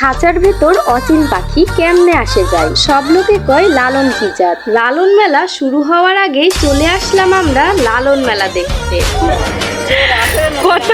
খাঁচার ভেতর অচিন পাখি কেমনে আসে যায়? সব লোকে কয়, লালন কি জাত? লালন মেলা শুরু হওয়ার আগে চলে আসলাম আমরা লালন মেলা দেখতে। কত?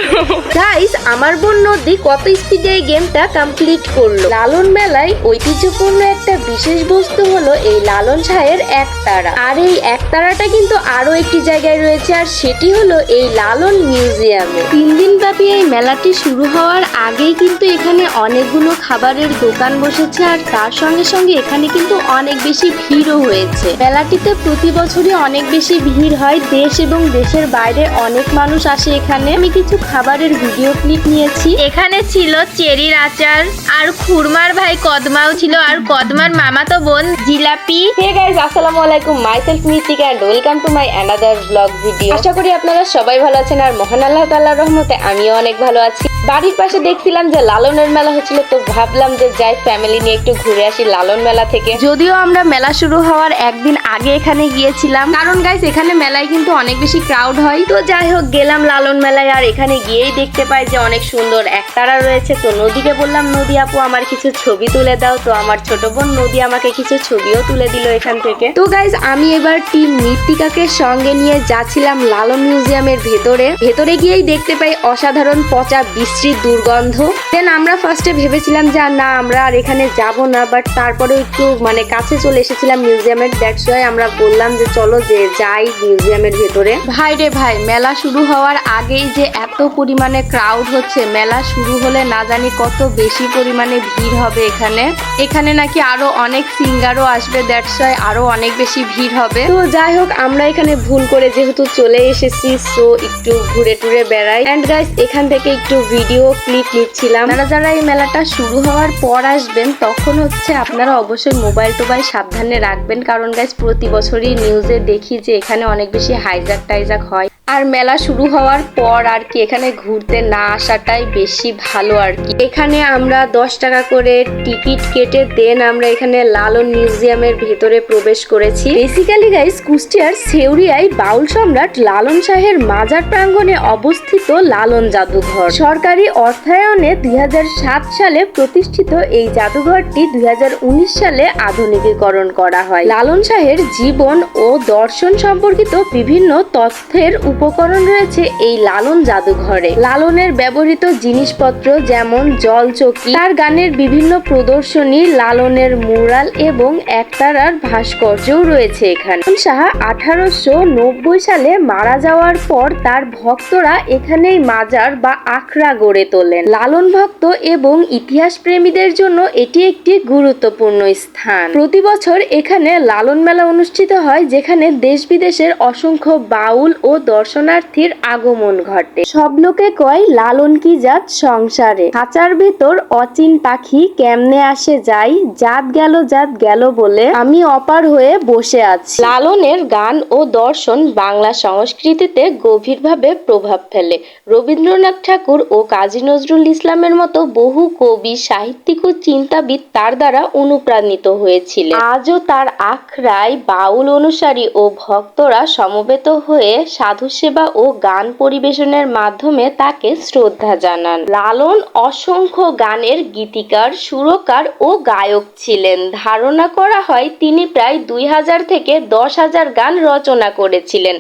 গাইস আমার বোন নদী কত স্পিডে এই গেমটা কমপ্লিট করল। লালন মেলায় ঐতিহ্যপূর্ণ একটা বিশেষ বস্তু হলো এই লালন শাহের একতারা। আর এই একতারাটা কিন্তু আরও একটি জায়গায় রয়েছে, আর সেটি হলো এই লালন মিউজিয়ামে তিন দিন ব্যাপী এই মেলাটি শুরু হওয়ার আগেই কিন্তু এখানে অনেকগুলো খাবারের দোকান বসেছে, আর তার সঙ্গে সঙ্গে এখানে কিন্তু অনেক বেশি ভিড়ও হয়েছে। মেলাটিতে প্রতি বছরই অনেক বেশি ভিড় হয়। দেশ এবং দেশের বাইরে অনেক মানুষ আসে। এখানে। আমি কিছু খাবারের ভিডিও ক্লিপ নিয়েছি। এখানে ছিল চেরির আচার, আর খুরমার ভাই কদমাও ছিল, আর কদমার মামা তো বোন জিলাপি। হে গাইস আসসালামু আলাইকুম। Myself Mistika and welcome to my another vlog video আশা করি আপনারা সবাই ভালো আছেন, আর মহান আল্লাহ তাল্লাহ রহমতে আমিও অনেক ভালো আছি। বাড়ির পাশে দেখছিলাম যে লালনের মেলা হচ্ছিল, তো ভাবলাম যে যাই ফ্যামিলি নিয়ে একটু ঘুরে আসি লালন মেলা থেকে। যদিও আমরা মেলা শুরু হওয়ার একদিন আগে এখানে গিয়েছিলাম। কারণ গাইস এখানে মেলায় কিন্তু অনেক বেশি ক্রাউড হয়। তো যাই হোক, গেলাম লালন মেলায় আর এখানে গিয়েই দেখতে পাই যে অনেক সুন্দর একতারা রয়েছে। তো নদীকে বললাম, নদী আপু, আমার কিছু ছবি তুলে দাও। তো আমার ছোট বোন নদী আমাকে কিছু ছবিও তুলে দিল এখান থেকে। তো গাইজ আমি এবার টিম মৃত্তিকাকে সঙ্গে নিয়ে যাচ্ছিলাম লালন মিউজিয়ামের ভেতরে। ভেতরে গিয়েই দেখতে পাই অসাধারণ পচা বিশ্রী দুর্গন্ধ। দেন আমরা ফার্স্টে ভেবেছিলাম যে না আমরা আর এখানে যাব না। বাট তারপরে একটু মানে কাছে চলে এসেছিলাম মিউজিয়ামের দ্যাটস ওয়াই আমরা বললাম যে চলো যে যাই মিউজিয়ামের ভেতরে। ভাই রে ভাই মেলা শুরু হওয়ার আগেই যে এত পরিমাণে ক্রাউড হচ্ছে মেলা শুরু হলে না জানি কত বেশি পরিমাণে ভিড় হবে এখানে। এখানে নাকি আরও অনেক সিঙ্গারও আসবে দ্যাটস ওয়াই আরও অনেক বেশি ভিড় হবে। তো যাই হোক আমরা এখানে ভুল করে যেহেতু চলে এসেছি সো একটু ঘুরে টুরে বেড়াই। এন্ড গাইস এখান থেকে একটু ভিডিও ক্লিপ নিচ্ছিলাম। আপনারা যারা এই মেলাটা শুরু হওয়ার পর আসবেন, তখন হচ্ছে আপনারা অবশ্যই মোবাইল টোবাইল সাবধানে রাখবেন। কারণ গাছ প্রতি বছরই নিউজে দেখি যে এখানে অনেক বেশি হাইজাক টাইজাক হয়। আর মেলা শুরু হওয়ার পর আর কি এখানে ঘুরতে না আসাটাই বেশি ভালো আর কি। এখানে আমরা দশ টাকা করে টিকিট কেটে দেন আমরা এখানে লালন মিউজিয়ামের ভেতরে প্রবেশ করেছি। বেসিক্যালি গাইস কুষ্টিয়ার সেউরিয়ায় বাউল সম্রাট লালন শাহের মাজার প্রাঙ্গণে অবস্থিত লালন জাদুঘর। সরকারি অর্থায়নে দুই হাজার সাত সালে প্রতিষ্ঠিত এই জাদুঘরটি দুই হাজার উনিশ সালে আধুনিকীকরণ করা হয়। লালন শাহের জীবন ও দর্শন সম্পর্কিত বিভিন্ন তথ্যের উপকরণ রয়েছে এই লালন জাদুঘরে। লালনের ব্যবহৃত জিনিসপত্র যেমন জলচকি তার গানের বিভিন্ন প্রদর্শনী, লালনের মুরাল এবং একতারার ভাস্কর্যও রয়েছে এখানে। শাহ আঠারোশো নব্বই সালে মারা যাওয়ার পর তার ভক্তরা এখানেই মাজার বা আখড়া গড়ে তোলেন। লালন ভক্ত এবং ইতিহাস প্রেমীদের জন্য এটি একটি গুরুত্বপূর্ণ স্থান। প্রতি বছর এখানে লালন মেলা অনুষ্ঠিত হয়, যেখানে দেশ বিদেশের অসংখ্য বাউল ও দর্শনার্থীর আগমন ঘটে। সব লোকে কয় লালন কি জাত সংসারে। খাঁচার ভেতর অচিন পাখি কেমনে আসে যাই, জাত গেল জাত গেল বলে আমি অপার হয়ে বসে আছি। লালনের গান ও দর্শন বাংলা সংস্কৃতিতে গভীরভাবে প্রভাব ফেলে। রবীন্দ্রনাথ ঠাকুর ও কাজী নজরুল ইসলামের মতো বহু কবি, সাহিত্যিক ও চিন্তাবিদ তার দ্বারা অনুপ্রাণিত হয়েছিলেন। আজও তার আখড়ায় বাউল অনুসারী ও ভক্তরা সমবেত হয়ে সাধু সেবা ও গান পরিবেশনের মাধ্যমে তাকে শ্রদ্ধা জানান। লালন অসংখ্য গানের গীতিকার, সুরকার ও গায়ক ছিলেন। ধারণা করা হয়, তিনি প্রায় দুই হাজার থেকে দশ হাজার গান রচনা করেছিলেন।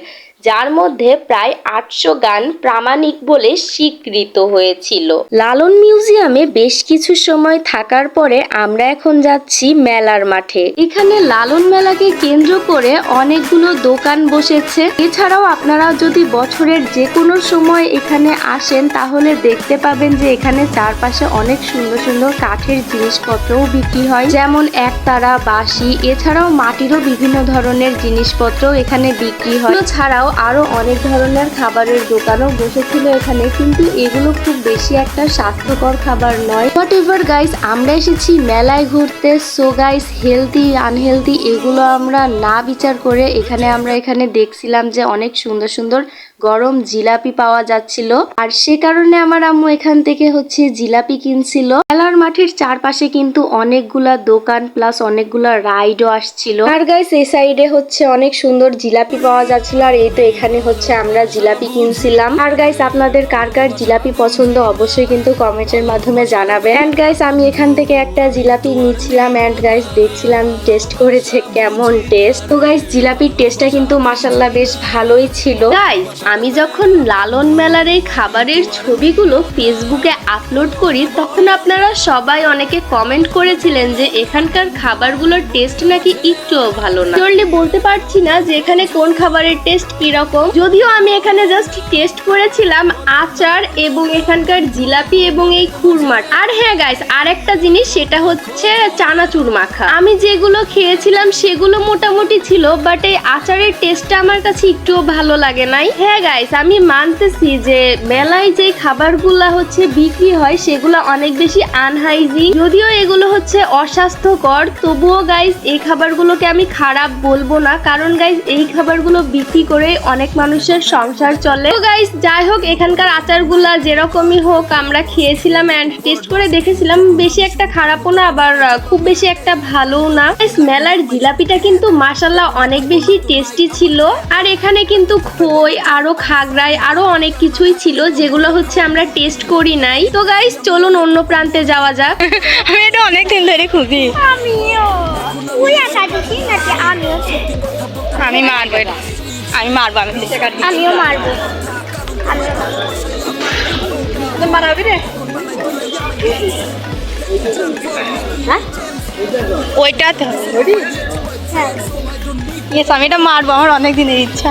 যার মধ্যে প্রায় আটশো গান প্রামাণিক বলে স্বীকৃত হয়েছিল। লালন মিউজিয়ামে বেশ কিছু সময় থাকার পরে আমরা এখন যাচ্ছি মেলার মাঠে। এখানে লালন মেলাকে কেন্দ্র করে অনেকগুলো দোকান বসেছে। এছাড়াও আপনারা যদি বছরের যে কোনো সময় এখানে আসেন, তাহলে দেখতে পাবেন যে এখানে চারপাশে অনেক সুন্দর সুন্দর কাঠের জিনিসপত্রও বিক্রি হয়। যেমন একতারা, বাঁশি, এছাড়াও মাটিরও বিভিন্ন ধরনের জিনিসপত্র এখানে বিক্রি হয়। ছাড়াও আরও অনেক ধরনের খাবারের দোকানও বসেছিল এখানে, কিন্তু এগুলো খুব বেশি একটা স্বাস্থ্যকর খাবার নয়। হোয়াট এভার গাইস আমরা এসেছি মেলায় ঘুরতে সো গাইস হেলদি আনহেলদি এগুলো আমরা না বিচার করে এখানে আমরা এখানে দেখছিলাম যে অনেক সুন্দর সুন্দর গরম জিলাপি পাওয়া যাচ্ছিল। আর সে কারণে আমার আম্মু এখান থেকে হচ্ছে জিলাপি কিনছিল। খেলার মাঠের চারপাশে কিন্তু অনেকগুলা দোকান প্লাস অনেকগুলা রাইডও আসছিল। আর গাইস এই সাইডে হচ্ছে অনেক সুন্দর জিলাপি পাওয়া যাচ্ছিল আর এই তো এখানে হচ্ছে আমরা জিলাপি কিনছিলাম। আর গাইস আপনাদের কার কার জিলাপি পছন্দ অবশ্যই কিন্তু কমেন্টের মাধ্যমে জানাবেন। অ্যান্ড গাইস আমি এখান থেকে একটা জিলাপি নিচ্ছিলাম অ্যান্ড গাইস দেখছিলাম টেস্ট করেছে কেমন টেস্ট তো গাইস জিলাপির টেস্টটা কিন্তু মাসাল্লাহ বেশ ভালোই ছিল। গাইস আমি যখন লালন মেলার এই খাবারের ছবিগুলো ফেসবুকে আপলোড করি, তখন আপনারা সবাই অনেকে কমেন্ট করেছিলেন যে এখানকার খাবারগুলোর টেস্ট নাকি একটুও ভালো না। জলদি বলতে পারছি না যে এখানে কোন খাবারের টেস্ট কীরকম। যদিও আমি এখানে জাস্ট টেস্ট করেছিলাম আচার এবং এখানকার জিলাপি এবং এই খুরমাট আর হ্যাঁ গাইস আর একটা জিনিস সেটা হচ্ছে চানাচুর মাখা। আমি যেগুলো খেয়েছিলাম সেগুলো মোটামুটি ছিল বাট এই আচারের টেস্টটা আমার কাছে একটুও ভালো লাগে নাই। হ্যাঁ গাইস আমি মানতেছি যে মেলায় যে খাবারগুলা হচ্ছে বিক্রি হয়, সেগুলো অনেক বেশি আনহাইজিন যদিও এগুলো হচ্ছে অস্বাস্থ্যকর, তবুও গাইস এই খাবারগুলোকে আমি খারাপ বলব না। কারণ গাইস এই খাবারগুলো বিক্রি করে অনেক মানুষের সংসার চলে। তো গাইস যাই হোক, এখানকার আচারগুলা যেরকমই হোক, আমরা খেয়েছিলাম অ্যান্ড টেস্ট করে দেখেছিলাম, বেশি একটা খারাপও না, আবার খুব বেশি একটা ভালোও না। মেলার জিলাপিটা কিন্তু মাসাল্লাহ অনেক বেশি টেস্টি ছিল। আর এখানে কিন্তু খই আরও খাগড়াই আরও অনেক কিছুই ছিল যেগুলো হচ্ছে আমরা টেস্ট করি নাই। তো গাইস চলুন অন্য প্রান্তে যাওয়া যাক। আমি এটা অনেক দিন ধরে খুঁজি। আমিও। আমিও আমি মারবো এটা। আমি মারবো আমি আমিও মারবো। মারাবি। রে? হ্যাঁ? ওইটাতে হ্যাঁ। ইয়েস আমি এটা মারবো আমার অনেক দিনের ইচ্ছা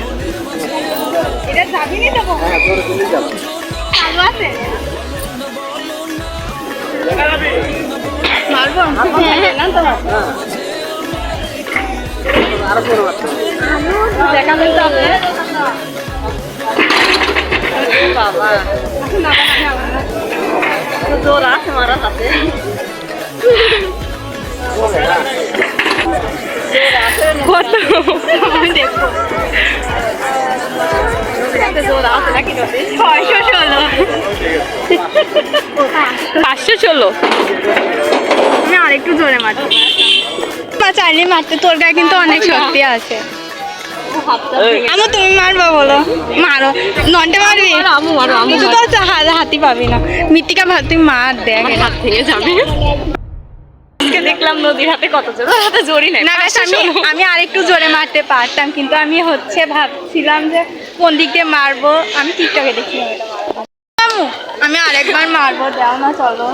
দেখাবেন তো আপনি বাবা। জোর আছে মারা হাতে। কত জোর আছে নাকি ছয়শো ষোলো পাঁচশো ষোলো। আমি আরেকটু জোরে মারতে মা চাইলে মারতে তোর গায়ে কিন্তু অনেক শক্তি আছে। আমু তুমি মারবা বলো। মারো। ননটে মারবি? আমু মারো আমু তো হাতি পাবি না। মৃত্তিকা ভাত তুই মার দেখ। হাত ভেঙে যাবে। আজকে দেখলাম নদীর হাতে কত জোর। হাতে জোরই নাই। না guys, আমি আমি আরেকটু জোরে মারতে পারতাম কিন্তু আমি হচ্ছে ভাবছিলাম যে কোন দিক দিয়ে মারবো। আমি টিকটকে দেখি। আমি আরেকবার মারবো। দাও না চলো।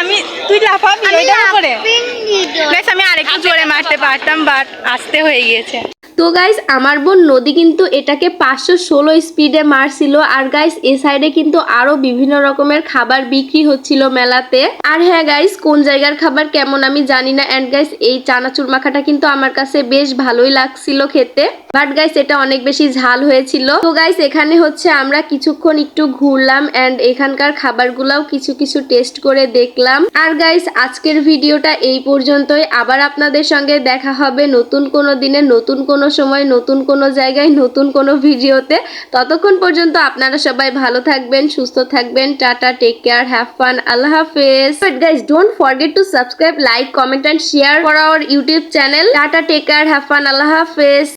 আমি তুই লাফাবি ওইটার উপরে। পিন দিও। Guys, আমি আরেকটু জোরে মারতে পারতাম বাট আসতে হয়ে গিয়েছে। তো গাইস আমার বোন নদী কিন্তু এটাকে পাঁচশো ষোলো স্পিডে মারছিল। আর গাইস এ সাইডে কিন্তু আরও বিভিন্ন রকমের খাবার বিক্রি হচ্ছিল মেলাতে। আর হ্যাঁ গাইস কোন জায়গার খাবার কেমন আমি জানি না। অ্যান্ড গাইস এই চানাচুর মাখাটা কিন্তু আমার কাছে বেশ ভালোই লাগছিল খেতে। বাট গাইস এটা অনেক বেশি ঝাল হয়েছিল। তো গাইস এখানে হচ্ছে আমরা কিছুক্ষণ একটু ঘুরলাম অ্যান্ড এখানকার খাবারগুলাও কিছু কিছু টেস্ট করে দেখলাম। আর গাইস আজকের ভিডিওটা এই পর্যন্তই। আবার আপনাদের সঙ্গে দেখা হবে নতুন কোনো দিনে নতুন কোনো সময় নতুন কোনো জায়গায়, নতুন কোনো ভিডিওতে। ততক্ষণ পর্যন্ত আপনারা সবাই ভালো থাকবেন, সুস্থ থাকবেন। Tata take care have fun আল্লাহ হাফেজ। But guys don't forget to subscribe like comment and share for our YouTube channel tata take care have fun আল্লাহ হাফেজ।